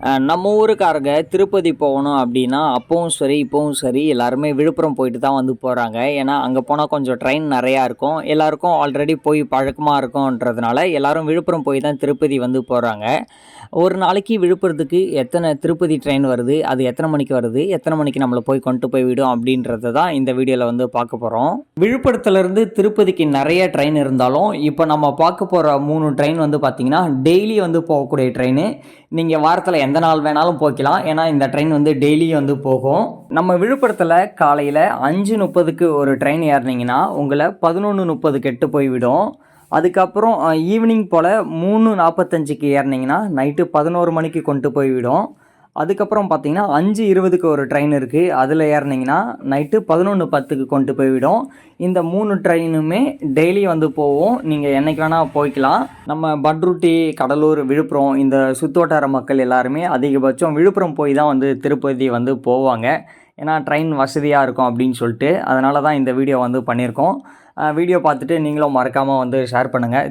நம்ம ஊருக்காரங்க திருப்பதி போகணும் அப்படின்னா அப்போவும் சரி இப்போவும் சரி எல்லாருமே விழுப்புரம் போயிட்டு தான் வந்து போகிறாங்க ஏன்னா அங்கே போனால் கொஞ்சம் ட்ரெயின் நிறையா இருக்கும். எல்லாருக்கும் ஆல்ரெடி போய் பழக்கமாக இருக்கும்ன்றதுனால எல்லாரும் விழுப்புரம் போய் தான் திருப்பதி வந்து போகிறாங்க ஒரு நாளைக்கு விழுப்புரத்துக்கு எத்தனை திருப்பதி ட்ரெயின் வருது அது எத்தனை மணிக்கு வருது எத்தனை மணிக்கு நம்மளை போய் கொண்டு போய் விடும் அப்படின்றத தான் இந்த வீடியோவில் வந்து பார்க்க போகிறோம் விழுப்புரத்துலேருந்து திருப்பதிக்கு நிறைய ட்ரெயின் இருந்தாலும் இப்போ நம்ம பார்க்க போகிற மூணு ட்ரெயின் வந்து பார்த்திங்கன்னா டெய்லி வந்து போகக்கூடிய ட்ரெயின் நீங்கள் வாரத்தில் எந்த நாள் வேணாலும் போய்க்கலாம் ஏன்னா இந்த ட்ரெயின் வந்து டெய்லி வந்து போகும். நம்ம விழுப்புரத்தில் காலையில் அஞ்சு முப்பதுக்கு ஒரு ட்ரெயின் ஏறினீங்கன்னா உங்களை பதினொன்று முப்பதுக்கு எட்டு போய்விடும். அதுக்கப்புறம் ஈவினிங் போல் மூணு நாற்பத்தஞ்சுக்கு ஏறினீங்கன்னா நைட்டு பதினோரு மணிக்கு கொண்டு போய்விடும். அதுக்கப்புறம் பார்த்தீங்கன்னா அஞ்சு இருபதுக்கு ஒரு ட்ரெயின் இருக்குது அதில் ஏறினீங்கன்னா நைட்டு பதினொன்று பத்துக்கு கொண்டு போய்விடும். இந்த மூணு ட்ரெயினுமே டெய்லி வந்து போவோம் நீங்கள் என்றைக்கு வேணால் போய்க்கலாம். நம்ம பட்ருட்டி கடலூர் விழுப்புரம் இந்த சுற்றுவட்டார மக்கள் எல்லாருமே அதிகபட்சம் விழுப்புரம் போய் தான் வந்து திருப்பதி வந்து போவாங்க. ஏன்னா ட்ரெயின் வசதியாக இருக்கும் அப்படின்னு சொல்லிட்டு. அதனால தான் இந்த வீடியோ வந்து பண்ணியிருக்கோம். வீடியோ பார்த்துட்டு நீங்களும் மறக்காமல் வந்து ஷேர் பண்ணுங்கள்